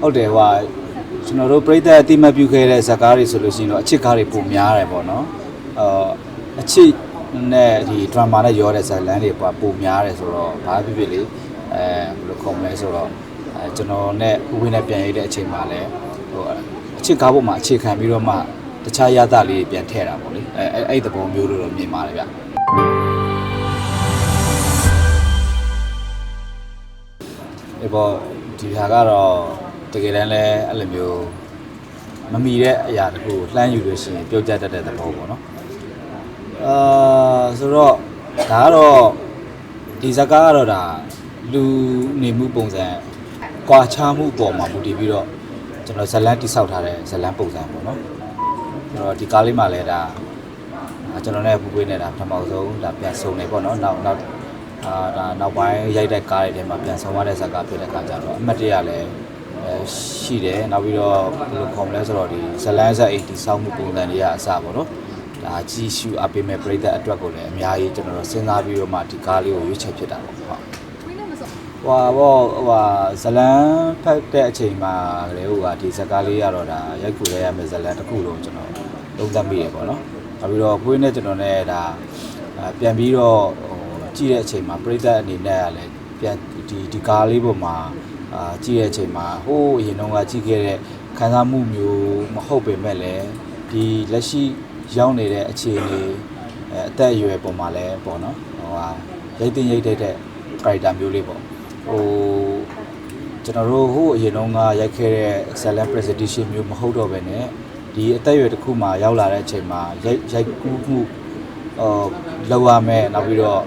ဟုတ်တယ်ဟိုကျွန်တော်တို့ပြိသက်အတိမတ်ပြုခဲ့တဲ့ဇာတ်ကားတွေဆိုလို့ရှိရင်တော့အချစ်ကားတွေပုံများတယ်ပေါ့နော်အာအချစ်နဲ့ဒီ drama နဲ့ရောတဲ့ဇာတ်လမ်းတွေပေါ့ပုံများတယ်ဆိုတော့ဘာဖြစ်ဖြစ်လေအဲဘယ်လိုခေါ်မလဲဆိုတော့အဲကျွန်တော်နဲ့ဦးဝင်းနဲ့ပြန်ရိုက်တဲ့အချိန်မှာလည်းဟိုအချစ်ကားပေါ်မှာအခြေခံပြီးတော့မှတခြားရသလေးတွေပြန်ထည့်တာပေါ့လေအဲအဲ့အဲ့ဒီသဘောမျိုးလို့တော့မြင်ပါတယ်ဗျဒီပေါ်ဒီဟာကတော့ တကယ်တမ်းလဲအဲ့လိုမျိုးမမီတဲ့အရာတခုကိုလှမ်းယူလို့ရှိရင်ပြုတ်ကျတတ်တဲ့သဘောပေါ့နော်အာဆိုတော့ဒါကတော့ဒီဇာတ်ကားကတော့ဒါလူနေမှုပုံစံကွာခြားမှုအပေါ်မှာမူတည်ပြီးတော့ကျွန်တော်ဇလန်းတိဆောက်ထားတဲ့ဇလန်းပုံစံပေါ့နော်အဲ့တော့ဒီကားလေးမှလည်းဒါအာကျွန်တော်နဲ့ပူပွေးနေတာပထမဆုံးဒါပြန်ဆုံနေပေါ့နော်နောက်နောက်အာဒါနောက်ပိုင်းရိုက်တဲ့ကားတွေထဲမှာပြန်ဆောင်ရတဲ့ဇာတ်ကားဖြစ်တဲ့အခါကျတော့အမှတ်တရလည်းအဲ ရှိတယ်နောက်ပြီးတော့ဘယ်လိုခေါ်မလဲဆိုတော့ဒီဇလန်းဆက်အိတ်တီစောင်းမှုပုံစံတွေကအစပေါ့နော်ဒါကြီးရှုအပေးမဲ့ပြိသက်အတွက်ကိုလည်းအများကြီးကျွန်တော်တို့စဉ်းစားပြီးတော့မှဒီကားလေးကိုရွေးချယ်ဖြစ်တာပေါ့ဟုတ်ဟွာပေါ့ဟွာဇလန်းဖတ်တဲ့အချိန်မှာလေဟိုကဒီဇာတ်ကားလေးကတော့ဒါရိုက်ကူရရမယ့်ဇလန်းတစ်ခုလုံးကျွန်တော်သုံးသပ်မိတယ်ပေါ့နော်နောက်ပြီးတော့ကိုင်းနဲ့ကျွန်တော်နဲ့ဒါအာပြန်ပြီးတော့ဟိုကြည့်တဲ့အချိန်မှာပြိသက်အနေနဲ့ကလည်းပြန်ဒီဒီကားလေးပေါ်မှာ အာကြည့်တဲ့အချိန်မှာဟိုးအရင်တုန်းကကြည့်ခဲ့တဲ့ခံစားမှုမျိုးမဟုတ်ပေမဲ့လည်းဒီလက်ရှိရောက်နေတဲ့အခြေအနေအဲအသက်အရွယ်ပေါ်မှာလည်းပေါ့နော်ဟိုဟာရိတ်သိမ်းရိတ်တဲ့တဲ့ character မျိုးလေးပေါ့ဟိုကျွန်တော်တို့ဟိုးအရင်တုန်းကရိုက်ခဲ့တဲ့ excellent presentation မျိုးမဟုတ်တော့ဘဲနဲ့ဒီအသက်အရွယ်တစ်ခုမှာရောက်လာတဲ့အချိန်မှာရိုက်ရိုက်ကူးမှုဟိုလောက်ရမယ်နောက်ပြီးတော့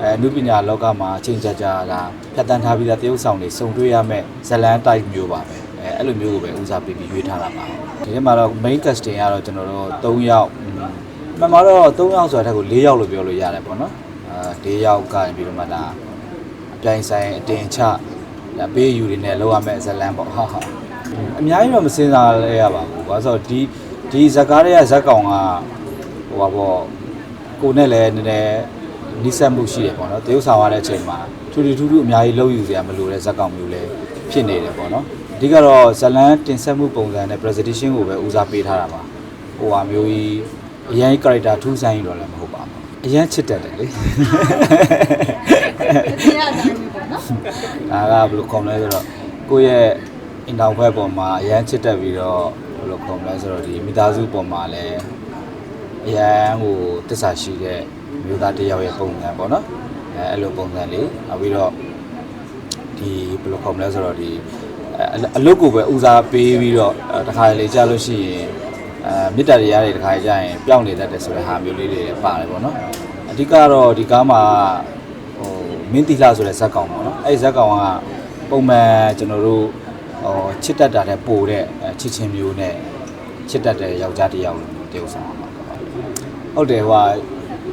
အဲအနုပညာလောကမှာအချိန်ကြာကြာလာဖြတ်တန်းထားပြီးသားတရုပ်ဆောင်တွေစုံတွေ့ရမယ်ဇလန်တိုက်မျိုးပါပဲအဲအဲ့လိုမျိုးကိုပဲဦးစားပေးပြီးရွေးထားတာပါဒီထဲမှာတော့ main casting ကတော့ကျွန်တော်တို့3ယောက်မှန်မှာတော့3ယောက်ဆိုတာထက်ကို4ယောက်လို့ပြောလို့ရတယ်ပေါ့နော်အဲ4ယောက်ကနေပြီးတော့မှဒါအပြိုင်ဆိုင်အတင်ချဒါပေးယူတွေနဲ့လောက်ရမယ်ဇလန်ပေါ့ဟာဟာအများကြီးတော့မစင်စားလဲရပါဘူးဘာလို့ဆိုတော့ဒီဒီဇက်ကားတွေကဇက်ကောင်ကဟိုပါပေါ့ကိုနဲ့လည်းနည်းနည်း နိစက်မှုရှိတယ်ပေါ့နော်တရုပ်ဆောင်ရတဲ့အချိန်မှာထူထူထူထူအများကြီးလှုပ်ယူစရာမလိုတဲ့ဇက်ကောင်မျိုးလည်းဖြစ်နေတယ်ပေါ့နော်အဓိကတော့ဇလန်းတင်ဆက်မှုပုံစံနဲ့ presentation ကိုပဲဦးစားပေးထားတာပါဟိုဟာမျိုးကြီးအရင် character ထူးဆန်းရင်တော့လည်းမဟုတ်ပါဘူးအရင်ချစ်တတ်တယ်လေတရားတိုင်းပဲပေါ့နော်ဒါကဘယ်လိုခေါ်မလဲဆိုတော့ကိုယ့်ရဲ့အင်တောင်ဘက်ပေါ်မှာအရင်ချစ်တတ်ပြီးတော့ဘယ်လိုခေါ်မလဲဆိုတော့ဒီမိသားစုပေါ်မှာလည်းအရန်ဟိုတစ္ဆာရှိတဲ့ မျိုးသားတစ်ယောက်ရဲ့ပုံစံပေါ့နော်အဲအဲ့လိုပုံစံလေးနောက်ပြီးတော့ဒီဘယ်လိုခေါ်မလဲဆိုတော့ဒီအဲအလုပ်ကိုပဲဦးစားပေးပြီးတော့အဲတစ်ခါလေကြာလို့ရှိရင်အဲမေတ္တာတရားတွေတစ်ခါကြာရင်ပျောက်နေတတ်တယ်ဆိုတဲ့ဟာမျိုးလေးတွေပါတယ်ပေါ့နော်အဓိကတော့ဒီကားမှာဟိုမင်းတီလာဆိုတဲ့ဇက်ကောင်ပေါ့နော်အဲ့ဒီဇက်ကောင်ကပုံမှန်ကျွန်တော်တို့ဟိုချစ်တတ်တာတဲ့ပိုတဲ့အဲချစ်ချင်းမျိုးနဲ့ချစ်တတ်တဲ့ယောက်ျားတစ်ယောက်လို့တယောက်ဆောင်ပါဟုတ်တယ်ဟို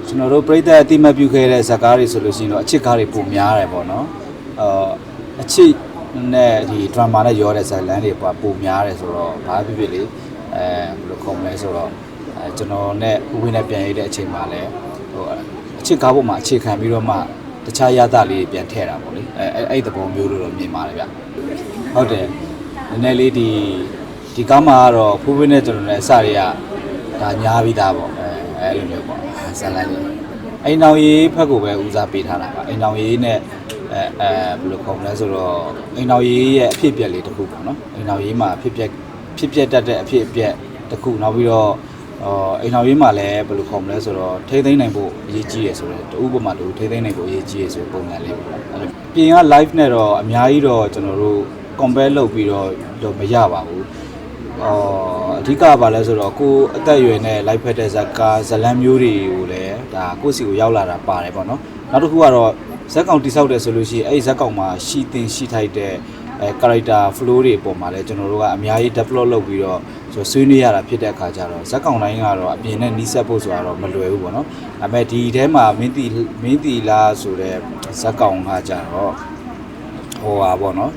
ကျွန်တော်တို့ပြိသက်အတိမတ်ပြုခဲ့တဲ့ဇက်ကားတွေဆိုလို့ရှိရင်တော့အချစ်ကားတွေပုံများတယ်ပေါ့နော်အာအချစ်နဲ့ဒီ drama နဲ့ရောတဲ့ဇက်လန်းတွေပေါ့ပုံများတယ်ဆိုတော့ဘာဖြစ်ဖြစ်လေအဲဘယ်လိုခေါ်မလဲဆိုတော့အဲကျွန်တော်နဲ့ဦးဝင်းနဲ့ပြန်ရိုက်တဲ့အချိန်မှာလည်းဟိုအချစ်ကားပေါ်မှာအခြေခံပြီးတော့မှတခြားရသလေးတွေပြန်ထည့်တာပေါ့လေအဲအဲ့အဲ့ဒီသဘောမျိုးလို့တော့မြင်ပါတယ်ဗျဟုတ်တယ်နည်းနည်းလေးဒီဒီကားမှာကတော့ဖိုးဖွေးနဲ့ကျွန်တော်လည်းအစတွေကဒါညားပြီးသားပေါ့အဲအဲ့လိုမျိုးပေါ့ ဇလန်လေးအိမ်တော်ရေးဖက်ကိုပဲဦးစားပေးထားတာပါအိမ်တော်ရေးနဲ့အဲအဲဘယ်လိုခေါ်မလဲဆိုတော့အိမ်တော်ရေးရဲ့အဖြစ်အပျက်လေးတစ်ခုပေါ့နော်အိမ်တော်ရေးမှာအဖြစ်အပျက်ဖြစ်ပျက်တတ်တဲ့အဖြစ်အပျက်တစ်ခုနောက်ပြီးတော့အော်အိမ်တော်ရေးမှာလည်းဘယ်လိုခေါ်မလဲဆိုတော့ထိမ့်သိမ့်နိုင်ဖို့အရေးကြီးရယ်ဆိုတော့တူဥပမာတူထိမ့်သိမ့်နိုင်ဖို့အရေးကြီးရယ်ဆိုတဲ့ပုံစံလေးပေါ့အဲ့လိုပြင်က live နဲ့တော့အများကြီးတော့ကျွန်တော်တို့ compare လုပ်ပြီးတော့တော့မရပါဘူးအော် အဓိကပါလဲဆိုတော့ကိုယ်အသက်အရွယ်နဲ့ live ဖက်တဲ့ဇက်ကာဇလန်မျိုးတွေကိုလည်းဒါကိုယ့်စီကိုရောက်လာတာပါတယ်ပေါ့နော်နောက်တစ်ခုကတော့ဇက်ကောင်တိဆောက်တယ်ဆိုလို့ရှိရင်အဲ့ဒီဇက်ကောင်မှာရှိတင်ရှိထိုက်တဲ့အဲ character flow တွေအပေါ်မှာလည်းကျွန်တော်တို့ကအများကြီး develop လုပ်ပြီးတော့ဆိုဆွေးနွေးရတာဖြစ်တဲ့အခါကျတော့ဇက်ကောင်တိုင်းကတော့အပြင်နဲ့နီးစပ်ဖို့ဆိုတာတော့မလွယ်ဘူးပေါ့နော်ဒါပေမဲ့ဒီထဲမှာမင်းတီမင်းတီလာဆိုတဲ့ဇက်ကောင်ကကြတော့ဟိုပါပေါ့နော်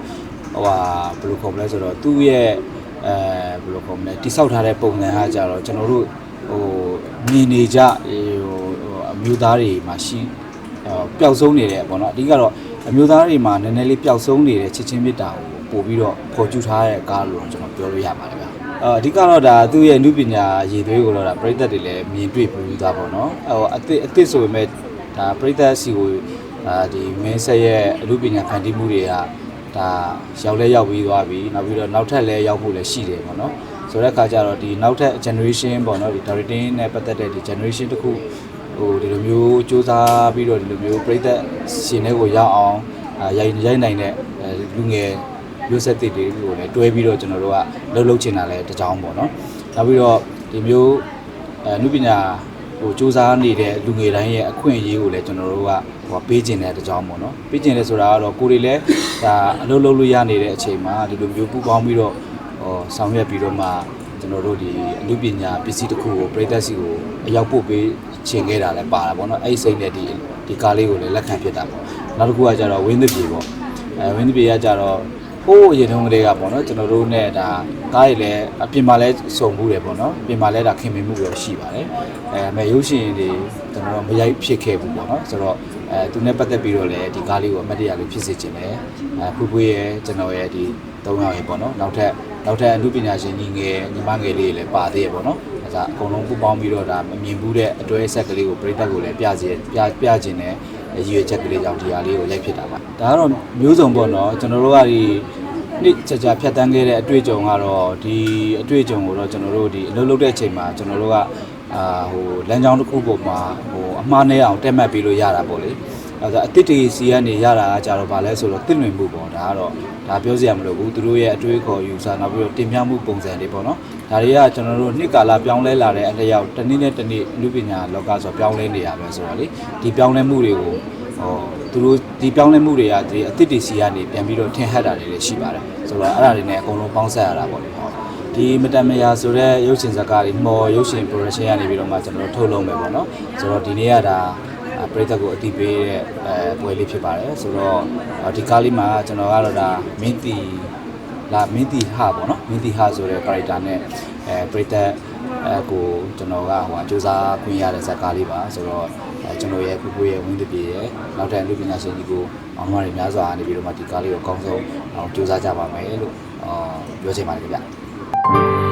ဟိုဟာဘယ်လိုခေါ်မလဲဆိုတော့သူ့ရဲ့ အဲဘယ်လိုခေါ်မလဲတိဆောက်ထားတဲ့ပုံစံကကြတော့ကျွန်တော်တို့ဟိုမြင်နေကြဟိုအမျိုးသားတွေမှာရှိပျောက်ဆုံးနေတယ်ပေါ့နော်အဓိကတော့အမျိုးသားတွေမှာနည်းနည်းလေးပျောက်ဆုံးနေတဲ့ချစ်ချင်းမေတ္တာကိုပပို့ပြီးတော့ပေါ်ကျူထားတဲ့ကားလို့ကျွန်တော်ပြောလို့ရပါတယ်ဗျအအဓိကတော့ဒါသူ့ရဲ့နုပညာရည်သွေးကိုတော့ဒါပြိသက်တွေလည်းမြင်တွေ့ပြီးသားပေါ့နော်ဟိုအစ်အစ်ဆိုပေမဲ့ဒါပြိသက်စီကိုအာဒီမင်းဆက်ရဲ့အမှုပညာဖန်တီးမှုတွေက ဒါရောက်လဲရောက်ပြီးသွားပြီနောက်ပြီးတော့နောက်ထပ်လည်းရောက်ဖို့လည်းရှိတယ်ပေါ့နော်ဆိုတဲ့အခါကျတော့ဒီနောက်ထပ် generation ပေါ့နော်ဒီ directing နဲ့ပတ်သက်တဲ့ဒီ generation တစ်ခုဟိုဒီလိုမျိုးစူးစမ်းပြီးတော့ဒီလိုမျိုးပြိသက်ရှင်တွေကိုရောက်အောင်အာရိုက်ရိုက်နိုင်တဲ့အဲလူငယ်မျိုးဆက်သစ်တွေကိုလည်းတွဲပြီးတော့ကျွန်တော်တို့ကလှုပ်လှုပ်ချင်တာလည်းတစ်ကြောင်းပေါ့နော်နောက်ပြီးတော့ဒီမျိုးအဲနုပညာဟိုစူးစမ်းနေတဲ့လူငယ်တိုင်းရဲ့အခွင့်အရေးကိုလည်းကျွန်တော်တို့ကဟိုပေးကျင်တဲ့အကြောင်းပေါ့နော်ပေးကျင်တယ်ဆိုတာကတော့ကိုယ်တွေလည်း ဒါအလုပ်လုပ်လို့ရနေတဲ့အချိန်မှာဒီလိုမျိုးပူပေါင်းပြီးတော့ဟောဆောင်ရွက်ပြီးတော့မှကျွန်တော်တို့ဒီအမှုပညာပစ္စည်းတစ်ခုကိုပြည်သက်စီကိုအရောက်ပို့ပေးချင်ခဲ့တာလည်းပါတာပေါ့နော်အဲ့ဒီစိတ်နဲ့ဒီဒီကားလေးကိုလည်းလက်ခံဖြစ်တာပေါ့နောက်တစ်ခုကကျတော့ဝင်းသပြေပေါ့အဲဝင်းသပြေကကျတော့ဟိုးအရင်တုန်းကတည်းကပေါ့နော်ကျွန်တော်တို့နဲ့ဒါကားတွေလည်းအပြင်မှာလည်းစုံမှုတယ်ပေါ့နော်အပြင်မှာလည်းဒါခင်မင်မှုတော့ရှိပါတယ်အဲမဲ့ရုပ်ရှင်တွေကျွန်တော်တို့မရိုက်ဖြစ်ခဲ့ဘူးပေါ့နော်ဆိုတော့ အဲသူနဲ့ပတ်သက်ပြီးတော့လည်းဒီကားလေးကိုအမတ်တရလေးဖြစ်စေချင်တယ်အဲဖူဖွေးရဲ့ကျွန်တော်ရဲ့ဒီ၃ယောက်ရဲ့ပေါ့နော်နောက်ထပ်နောက်ထပ်အမှုပညာရှင်ညီငယ်ညီမငယ်လေးတွေလည်းပါသေးရပေါ့နော်အဲဒါအကုန်လုံးပူပေါင်းပြီးတော့ဒါမမြင်ဘူးတဲ့အတွဲဆက်ကလေးကိုပြိတက်ကိုလည်းပြစီပြပြခြင်းနဲ့ရည်ရွယ်ချက်ကလေးကြောင့်ဒီဟာလေးကိုရိုက်ဖြစ်တာပါဒါကတော့မျိုးစုံပေါ့နော်ကျွန်တော်တို့ကဒီနေ့ကြာကြာဖြတ်တန်းခဲ့တဲ့အတွေ့အကြုံကတော့ဒီအတွေ့အကြုံကိုတော့ကျွန်တော်တို့ဒီအလုပ်လုပ်တဲ့အချိန်မှာကျွန်တော်တို့က အာဟိုလမ်းကြောင်းတစ်ခုပေါ်မှာဟိုအမှားနဲ့အောင်တက်မှတ်ပြီးလို့ရတာပေါ့လေအဲဒါအတစ်တီစီကနေရတာကကြတော့ဗာလဲဆိုတော့တစ်လွင်မှုပေါ့ဒါကတော့ဒါပြောစရာမလိုဘူးသူတို့ရဲ့အတွေ့အခေါ်ယူဆနောက်ပြီးတော့တင်ပြမှုပုံစံတွေပေါ့နော်ဒါတွေကကျွန်တော်တို့နှစ်ကာလပြောင်းလဲလာတဲ့အလျောက်တစ်နည်းနဲ့တစ်နည်းလူပညာလောကဆိုပြောင်းလဲနေရပဲဆိုတော့လေဒီပြောင်းလဲမှုတွေကိုဟောသူတို့ဒီပြောင်းလဲမှုတွေကဒီအတစ်တီစီကနေပြန်ပြီးတော့ထင်ဟပ်တာတွေလည်းရှိပါတယ်ဆိုတော့အဲ့ဒါတွေနဲ့အကုန်လုံးပေါင်းဆက်ရတာပေါ့လေဟော ဒီမတန်မရာဆိုတော့ရုပ်ရှင်ဇာတ်ကားတွေမော်ရုပ်ရှင် production ကနေပြီးတော့မှကျွန်တော်တို့ထုတ်လုပ်မယ်ပေါ့နော်ဆိုတော့ဒီနေ့ကဒါအာပရိသတ်ကိုအတိပေးတဲ့အဲပွဲလေးဖြစ်ပါတယ်ဆိုတော့အာဒီကားလေးမှာကျွန်တော်ကတော့ဒါမင်းတီလာမင်းတီဟာပေါ့နော်မင်းတီဟာဆိုတဲ့ character နဲ့အဲပရိသတ်အဲကိုကျွန်တော်ကဟိုစူးစမ်းခွင့်ရတဲ့ဇာတ်ကားလေးပါဆိုတော့အဲကျွန်တော်ရဲ့ဖူဖူရဲ့ဝင်းတပြေရဲ့နောက်ထပ်လူပညာရှင်ကြီးကိုအောင်မတွေများစွာနေပြီးတော့မှဒီကားလေးကိုအကောင်းဆုံးအောင်စူးစမ်းကြပါမယ်လို့အော်ပြောချင်ပါတယ်ခင်ဗျ Thank you.